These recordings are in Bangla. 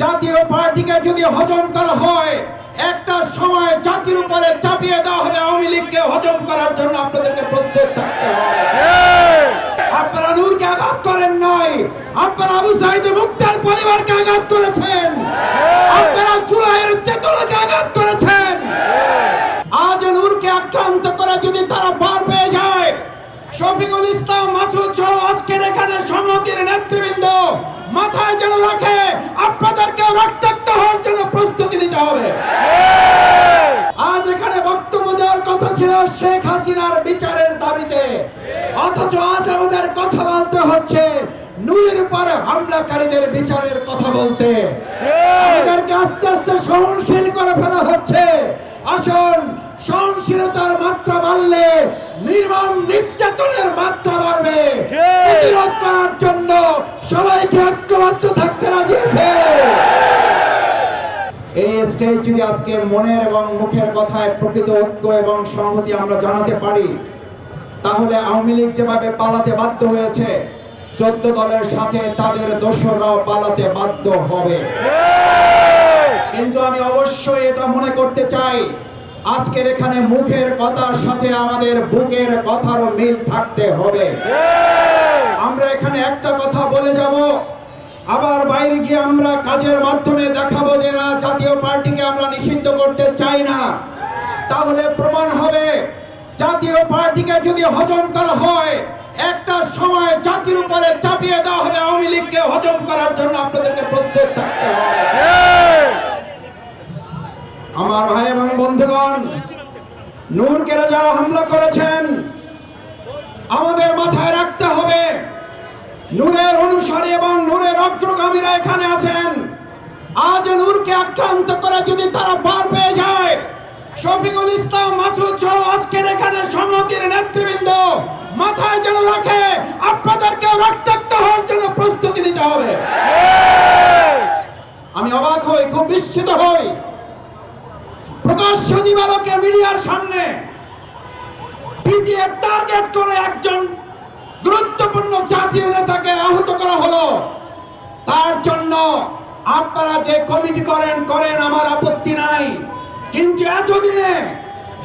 জাতীয় পার্টিকে যদি হজম করা হয় একটা সময় জাতির উপরে চাপিয়ে দেওয়া হবে আওয়ামী লীগকে হজম করার জন্য আপনাদেরকে প্রস্তুত থাকতে হবে। আপনারা নূরকে আঘাত করেন নাই আপনারা আবু সাইদ মুক্তার পরিবারকে আঘাত করেছেন আপনারা জুলাইয়ের চেতনাকে আঘাত করেছেন। আজ নূরকে আক্রান্ত করে যদি তারা পার পেয়ে যায় শফিকুল ইসলাম মাসুদ সহ আজকের এখানে সংহতির নেতৃবৃন্দ মাথায় যেন রাখে রক্তাক্ত হওয়ার জন্য প্রস্তুতি নিতে হবে। আজ এখানে বক্তব্য দেওয়ার কথা ছিল শেখ হাসিনার বিচারের দাবিতে। অথচ আজ আমাদের কথা বলতে হচ্ছে নূরের হামলাকারীদের বিচারের কথা বলতে। আমাদেরকে আস্তে আস্তে সহনশীল করে ফেলা হচ্ছে। আসুন, সহনশীলতার মাত্রা বাড়লে নির্মম নির্যাতনের যদি আজকে মনের এবং মুখের কথায় প্রকৃত ঐক্য এবং সংহতি আমরা জানাতে পারি, তাহলে আওয়ামী লীগ যেভাবে পালাতে বাধ্য হয়েছে, চোদ্দ দলের সাথে তাদের দোসররাও পালাতে বাধ্য হবে। কিন্তু আমি অবশ্যই এটা মনে করতে চাই, আজকের এখানে মুখের কথার সাথে আমাদের বুকের কথারও মিল থাকতে হবে। আমরা এখানে একটা কথা বলে যাব, আবার বাইরে গিয়ে আমরা কাজের মাধ্যমে তাহলে প্রমাণ হবে। জাতীয় পার্টিকে যদি হজম করা হয়, একটা সময় জাতির উপরে চাপিয়ে দেওয়া হবে আওয়ামী লীগকে হজম করার জন্য আপনাদেরকে প্রস্তুত থাকতে হবে। আমার ভাই এবং বন্ধুগণ নূরকে যারা হামলা করেছেন, আমাদের মাথায় রাখতে হবে, নূরের অনুসারী এবং নূরের অগ্রগামীরা এখানে আছেন। আজ নূরকে আক্রান্ত করে যদি তারা পার পেয়ে যায় শফিকুল ইসলাম, মাসুদ সহ আজকের এখানে সংহতির নেতৃবৃন্দ, মাথায় যেন রাখে আপনাদেরকে রক্তাক্ত হওয়ার জন্য প্রস্তুতি নিতে হবে। আমি অবাক হই, খুব বিস্মিত হই। প্রকাশ্য দিবালোকে মিডিয়ার সামনে পিটিএ টার্গেট করে একজন গুরুত্বপূর্ণ জাতীয় নেতাকে আহত করা হলো। তার জন্য আপনারা যে কমিটি করেন করেন, আমার আপত্তি নাই। কিন্তু এতদিনে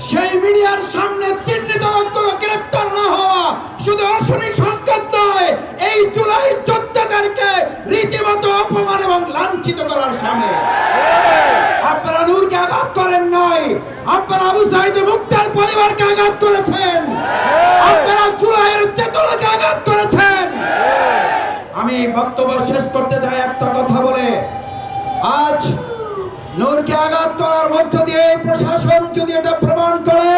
সেই মিডিয়ার সামনে চিহ্নিত কোনো গ্রেপ্তার না হওয়া শুধু অশনি সংকট নয়, এই জুলাই যোদ্ধাদেরকে রীতিমতো অপমান এবং লাঞ্ছিত করার সামনে। আপনারা নূরকে আঘাত করেন নাই, আপনারা আবু সাইদ মুক্তার পরিবারকে আঘাত করেছেন, আপনারা জুলাইয়ের চেতনাকে আঘাত করেছেন। আমি বক্তব্য শেষ করতে চাই একটা কথা বলে। আজ নূরকে আঘাত করার মধ্য দিয়ে প্রশাসন যদি এটা প্রমাণ করে,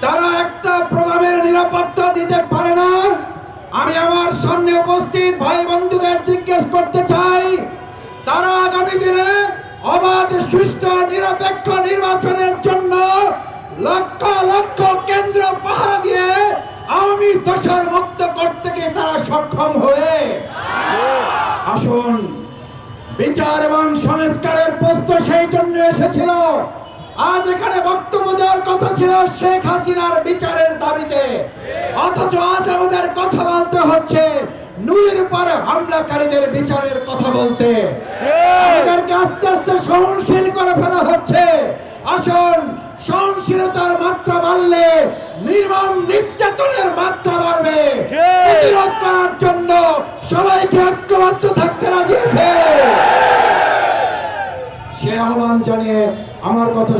তারা একটা প্রোগ্রামের নিরাপত্তা দিতে পারে না। আমি আমার সামনে উপস্থিত ভাই বন্ধুদের জিজ্ঞেস করতে চাই, তারা আগামী দিনে অবাধ, সুষ্ঠু, নিরপেক্ষ নির্বাচনের জন্য লক্ষ লক্ষ কেন্দ্র পাহারা দিয়ে আওয়ামী দশার মুক্ত করতে গিয়ে তারা সক্ষম হয়ে। আসুন। বিচার এবং সংস্কারের প্রশ্ন সেই জন্য এসেছিল। আজ এখানে বক্তব্য দেওয়ার কথা ছিল শেখ হাসিনার বিচারের দাবিতে। অথচ আজ আমাদের কথা বলতে হচ্ছে নূরের উপরে হামলাকারীদের বিচারের কথা বলতে। আমাদেরকে আস্তে আস্তে সহনশীল করে ফেলা হচ্ছে। আসুন সহনশীলতার মাত্রা বাড়লে নির্মম নির্যাতনের মাত্রা বাড়বে। প্রতিরোধ করার জন্য সবাইকে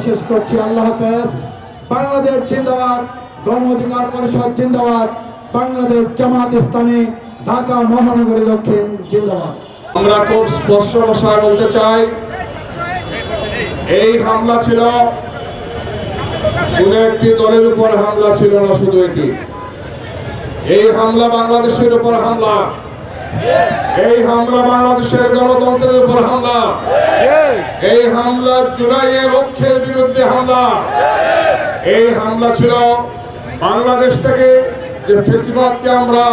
শেষ করছি, আল্লাহ হাফেজ। বাংলাদেশ জিন্দাবাদ গণ অধিকার পরিষদ জিন্দাবাদ, বাংলাদেশ জামাত ইসলামী, ঢাকা মহানগরী দক্ষিণ জিন্দাবাদ। আমরা খুব স্পষ্ট ভাষায় বলতে চাই, এই হামলা ছিল, কোন একটি দলের উপর হামলা ছিল না, শুধু এটি এই হামলা বাংলাদেশের উপর হামলা। এই হামলা বাংলাদেশের গণতন্ত্রের উপর হামলা। এই হামলা জুলাইয়ের লক্ষ্যের বিরুদ্ধে হামলা। এই হামলা ছিল বাংলাদেশ থেকে যে ফেসিবাদকে আমরা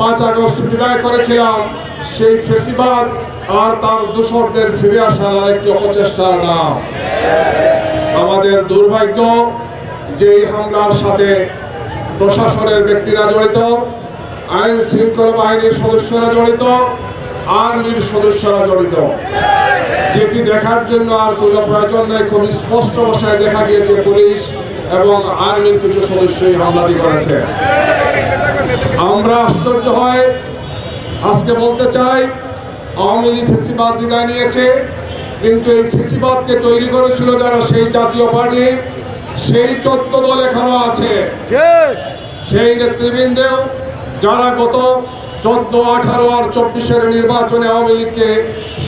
পাঁচ আগস্ট বিদায় করেছিলাম, সেই ফেসিবাদ আর তার দূষকদের ফিরে আসার আরেকটি অপচেষ্টার নাম। আমাদের দুর্ভাগ্য যে এই হামলার সাথে প্রশাসনের ব্যক্তিরা জড়িত। আইন শৃঙ্খলা বাহিনীর সদস্যরা জড়িত আর্মির সদস্যরা জড়িত। যেটি দেখার জন্য আর কোনো প্রয়োজন নেই খুবই স্পষ্ট ভাষায় দেখা গিয়েছে পুলিশ এবং আর্মির কিছু সদস্যই হামলাটি করেছে। আমরা আশ্চর্য হয় আজকে বলতে চাই আওয়ামী লীগ ফেসিবাদ বিদায় নিয়েছে কিন্তু এই ফেসিবাদকে তৈরি করেছিল যারা সেই জাতীয় পার্টি সেই চোদ্দ দল এখনও আছে। সেই নেতৃবৃন্দেও যারা গত চোদ্দ, আঠারো আর চব্বিশের নির্বাচনে আওয়ামী লীগকে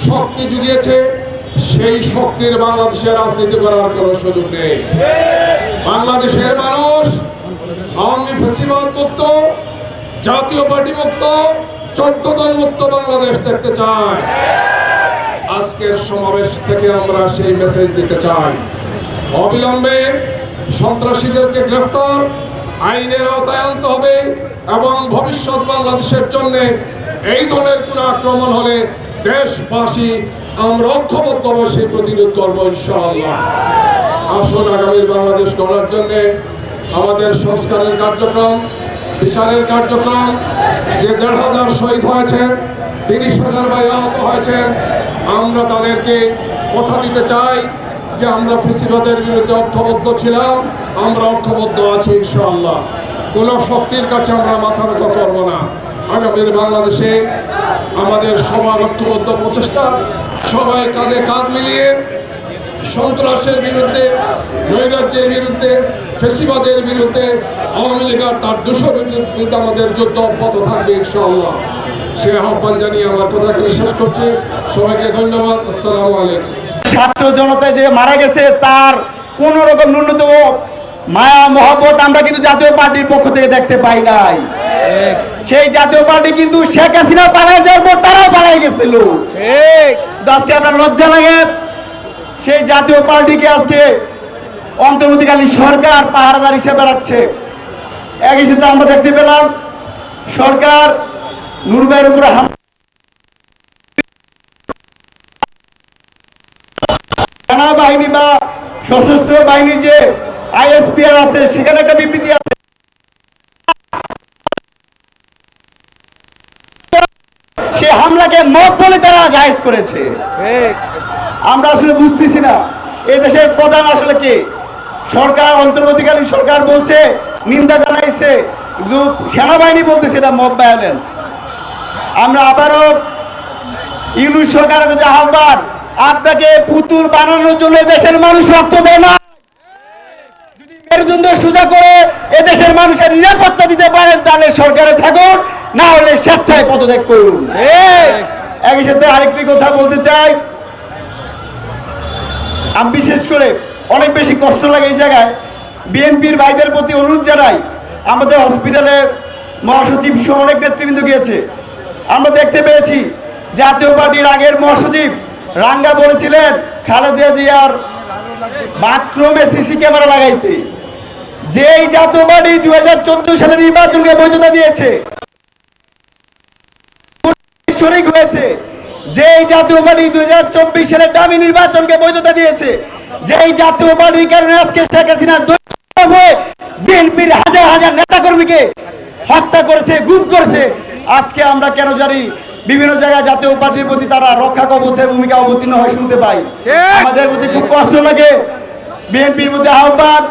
শক্তি জুগিয়েছে, সেই শক্তির বাংলাদেশে রাজনীতি করার কোনো সুযোগ নেই। বাংলাদেশের মানুষ আওয়ামী ফেসিবাদ মুক্ত, জাতীয় পার্টি মুক্ত, চোদ্দ দল মুক্ত বাংলাদেশ দেখতে চায়। আজকের সমাবেশ থেকে আমরা সেই মেসেজ দিতে চাই। অবিলম্বে সন্ত্রাসীদেরকে গ্রেফতার, আইনের আওতায় আনতে হবে। এবং ভবিষ্যৎ বাংলাদেশের জন্য এই ধরনের কোন আক্রমণ হলে দেশবাসী আমরা ঐক্যবদ্ধভাবে সেই প্রতিরোধ করব ইনশাআল্লাহ। আসুন আগামীর বাংলাদেশ গড়ার জন্য আমাদের সংস্কারের কার্যক্রম, বিচারের কার্যক্রম, যে দেড় হাজার শহীদ হয়েছেন, তিরিশ হাজার ভাই আহত হয়েছেন, আমরা তাদেরকে কথা দিতে চাই যে আমরা ফিসিবাদের বিরুদ্ধে ঐক্যবদ্ধ ছিলাম, আমরা ঐক্যবদ্ধ আছি ইনশাআল্লাহ। কোন শক্তির কাছে আমরা মাথা নত করব না। আগামীর বাংলাদেশে আমাদের সবার ঐক্যবদ্ধ প্রচেষ্টা, সবাই কাঁধে কাঁধ মিলিয়ে সন্ত্রাসের বিরুদ্ধে, নৈরাজ্যের বিরুদ্ধে, ফেসিবাদের বিরুদ্ধে আওয়ামী লীগ আর তার দূষণ বিরুদ্ধে আমাদের যুদ্ধ অব্যাহত থাকবে ইনশাআল্লাহ। সে আহ্বান জানিয়ে আমার কথা এখানে শেষ করছি। সবাইকে ধন্যবাদ। আসসালামু আলাইকুম। ছাত্র জনতায় যে মারা গেছে, তার কোন রকম ন্যূনতম মায়া মহব্বত আমরা কিন্তু জাতীয় পার্টির পক্ষ থেকে দেখতে পাই নাই। সেই জাতীয় পার্টি কিন্তু শেখ হাসিনা পালায় যাওয়ার পর তারাও পালাই গেছিল। আজকে আপনার লজ্জা লাগে? সেই জাতীয় পার্টিকে আজকে অন্তর্বর্তীকালীন সরকার পাহারাদার হিসেবে রাখছে। একই সাথে আমরা দেখতে পেলাম। সরকার নুরবাইয়ের উপরে হামলা সেনাবাহিনী বা সশস্ত্র বাহিনীর যে আইএসপিআর আছে সেখানে একটা বিবৃতি আছে। সে হামলাকে মত বলে তারা জায়েজ করেছে। আমরা আসলে বুঝতেছি না এই দেশের প্রধান আসলে কি? সরকার অন্তর্বর্তীকালীন সরকার বলছে নিন্দা জানাইছে কিন্তু সেনাবাহিনী বলতেছে এটা মব ভায়োলেন্স আমরা আবারও ইউনুস সরকারের কাছে আহ্বান আপনাকে পুতুল বানানোর জন্য দেশের মানুষ রক্ত দেয় না। মেরুদণ্ড সোজা করে এদেশের মানুষের নিরাপত্তা দিতে পারেন, তাহলে সরকারে থাকুন, না হলে স্বেচ্ছায় পদত্যাগ করুন। একই সাথে আরেকটি কথা বলতে চাই। আমি বিশেষ করে অনেক বেশি কষ্ট লাগে এই জায়গায়। বিএনপির ভাইদের প্রতি অনুরোধ জানাই, আমাদের হসপিটালে মহাসচিব সহ অনেক নেতৃবৃন্দ গিয়েছে। আমরা দেখতে পেয়েছি, জাতীয় পার্টির আগের মহাসচিব রাঙ্গা বলেছিলেন, খালেদা জিয়ার বাথরুমে সিসি ক্যামেরা লাগাইতে। যেই জাতীয় পার্টি দুই হাজার চোদ্দ সালের নির্বাচনকে বৈধতা দিয়েছে শরিক হয়েছে। যেই জাতীয় পার্টি দুই হাজার চব্বিশ সালের দামি নির্বাচনকে বৈধতা দিয়েছে যেই জাতীয় পার্টির কারণে আজকে শেখ হাসিনা হয়ে বিএনপির হাজার হাজার নেতা কর্মীকে হত্যা করেছে গুম করেছে। আজকে আমরা কেন জানি বিভিন্ন জায়গায় জাতীয় পার্টির প্রতি তারা রক্ষা কবচের ভূমিকা অবতীর্ণ হয় শুনতে পাই। আমাদের প্রতি খুব কষ্ট লাগে। বিএনপির মধ্যে আহ্বান।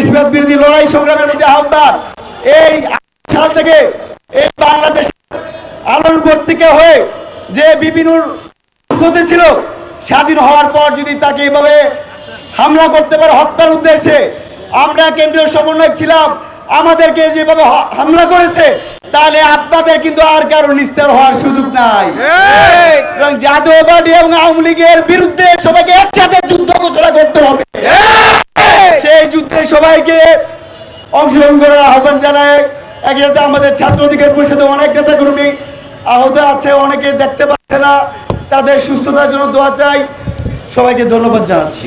ইসবাত বিরোধী লড়াই সংগ্রামের মধ্যে আহ্বান। এই সাল থেকে এই বাংলাদেশ আলোর থেকে হয়ে যে পথে ছিল স্বাধীন হওয়ার পর যদি তাকে এভাবে হামলা করতে পারে হত্যার উদ্দেশ্যে আমরা কেন্দ্রীয় সমন্বয় ছিলাম আমাদেরকে যেভাবে হামলা করেছে তাহলে আপনাদের কিন্তু আর কারও নিস্তার হওয়ার সুযোগ নাই। এবং এবং আওয়ামী লীগের বিরুদ্ধে সবাইকে একসাথে যুদ্ধ ঘোষণা করতে হবে। সবাইকে অংশগ্রহণ করার আহ্বান জানায়। একই সাথে আমাদের ছাত্র অধিকার পরিষদে অনেক নেতা কর্মী আহত আছে, অনেকে দেখতে পাচ্ছে না। তাদের সুস্থতার জন্য দোয়া চাই। সবাইকে ধন্যবাদ জানাচ্ছি।